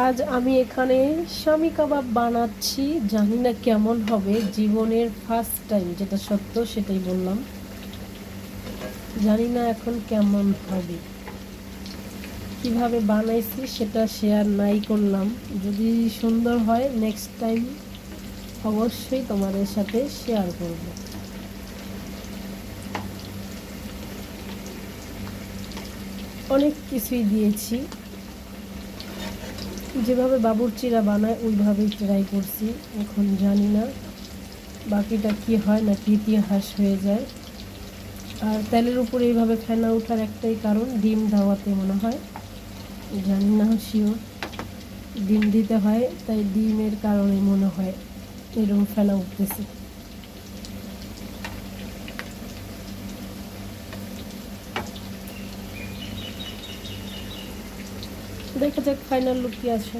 আজ আমি এখানে স্বামী কাবাব বানাচ্ছি। জানি না কেমন হবে। জীবনের ফার্স্ট টাইম যেটা সত্য সেটাই বললাম। জানি না এখন কেমন হবে। কীভাবে বানাইছি সেটা শেয়ার নাই করলাম। যদি সুন্দর হয় নেক্সট টাইম অবশ্যই তোমাদের সাথে শেয়ার করব। অনেক কিছুই দিয়েছি। যেভাবে বাবুরচিরা বানায়, ওইভাবেই ট্রাই করছি। এখন জানি না বাকিটা কি হয় না কি ইতিহাস হয়ে যায়। আর তেলের উপরে এইভাবে ফেনা ওঠার একটাই কারণ, ডিম দেওয়াতে মনে হয়। জানি না শিওর ডিম দিতে হয়, তাই ডিমের কারণে মনে হয় এরকম ফেনা উঠতেছে। দেখা যাক ফাইনাল লুক কি আছে।